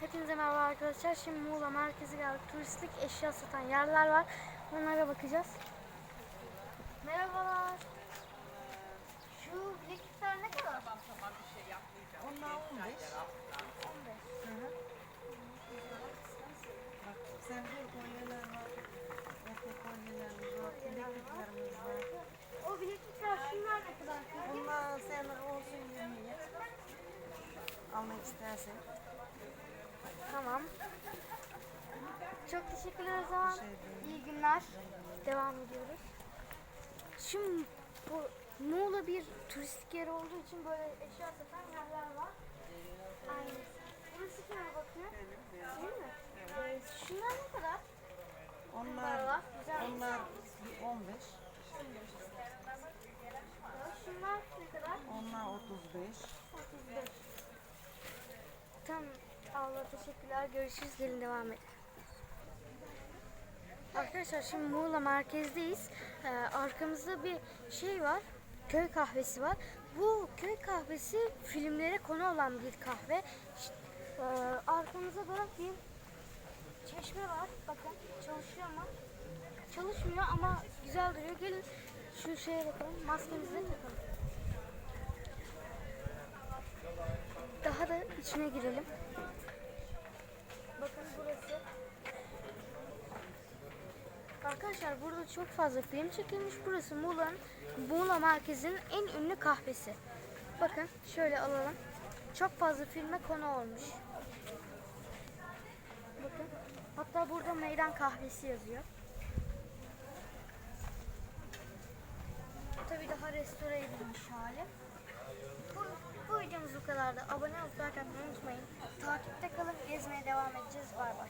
Hepinize merhaba arkadaşlar. Şimdi Muğla merkezi geldik. Turistik eşya satan yerler var. Onlara bakacağız. Merhabalar. Şu bileklikler ne kadar? Onlar 15. 15. Hı hı. Bak sevgili kolyeler var. Ete kolyelerimiz var. Bilekliklerimiz var. O bileklikler şunlar ne kadar? Bunlar sen olsun 20'ye. Almak istersen. Tamam. Çok teşekkürler o zaman. şey. İyi günler. Devam ediyoruz. Şimdi bu Muğla bir turistik yer olduğu için böyle eşya satan yerler var. Aynen. Burası kime bakıyor? Değil mi? Ee, şunlar ne kadar? Onlar, onlar 15. Şunlar ne kadar? Onlar 35. 35. Tamam. Allah teşekkürler. Görüşürüz. Gelin devam edelim. Arkadaşlar şimdi Muğla merkezdeyiz. Ee, arkamızda bir şey var. Köy kahvesi var. Bu köy kahvesi filmlere konu olan bir kahve. İşte, e, arkamızda da bir çeşme var. Bakın çalışıyor mu? Çalışmıyor ama güzel duruyor. Gelin şu şeye bakalım. Maskemizi de takalım. Daha da içine girelim. Bakın burası. Arkadaşlar burada çok fazla film çekilmiş. Burası Muğla'nın Muğla merkezinin en ünlü kahvesi. Bakın şöyle alalım. Çok fazla filme konu olmuş. Bakın. Hatta burada meydan kahvesi yazıyor. Tabii daha restore edilmiş hali. Bu, bu videomuz bu kadardı. Abone olup like unutmayın. Takipte kalın. Gezmeye devam edeceğiz. Bay bay.